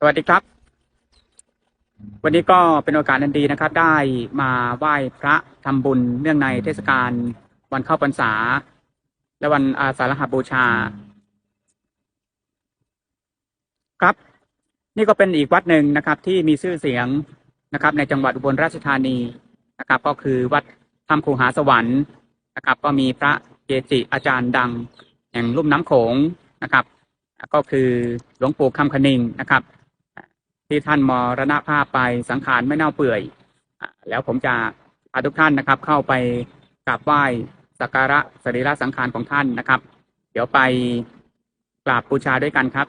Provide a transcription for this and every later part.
สวัสดีครับ วันนี้ก็เป็นโอกาสอันดีนะครับ ได้มาไหว้พระทำบุญเนื่องในเทศกาลวันเข้าพรรษา และวันอาสาฬหบูชา ครับ นี่ก็เป็นอีกวัดหนึ่งนะครับ ที่มีชื่อเสียงนะครับ ในจังหวัดอุบลราชธานีนะครับ ก็คือวัดถ้ำคูหาสวรรค์นะครับ ก็มีพระเกจิอาจารย์ดังแห่งลุ่มน้ำโขงนะครับ ก็คือหลวงปู่คำคณิงนะครับ ที่ท่านมรณภาพไปสังขารไม่เน่าเปื่อยแล้วผมจะพาทุกท่านนะครับ เข้าไปกราบไหว้สักการะสรีระสังขารของท่านนะครับ เดี๋ยวไปกราบบูชาด้วยกันครับ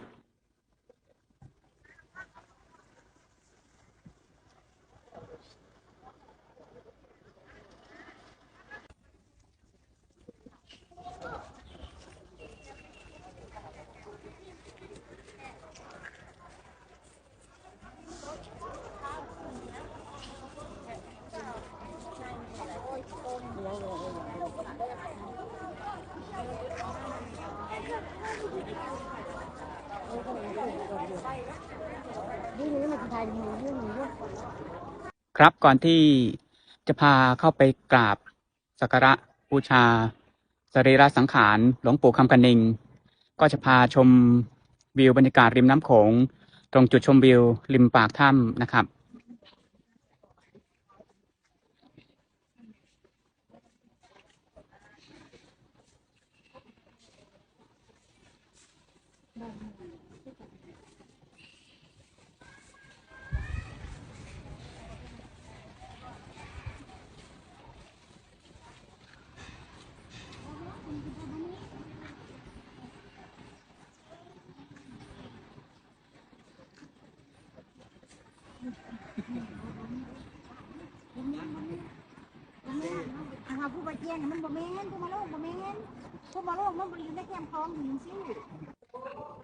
ครับก่อนที่จะพาเข้าไปกราบสักการะบูชาสรีระสังขารหลวงปู่คำกันนิง ก็จะพาชมวิวบรรยากาศริมน้ำโขง ตรงจุดชมวิวริมปากถ้ำนะครับ นะคะผู้บาดเจ็บมันบ่แม่นผู้มาโรคบ่แม่นผู้มาโรคมันบ่ได้อยู่ในแคมป์พร้อมอยู่ซื่ どうも。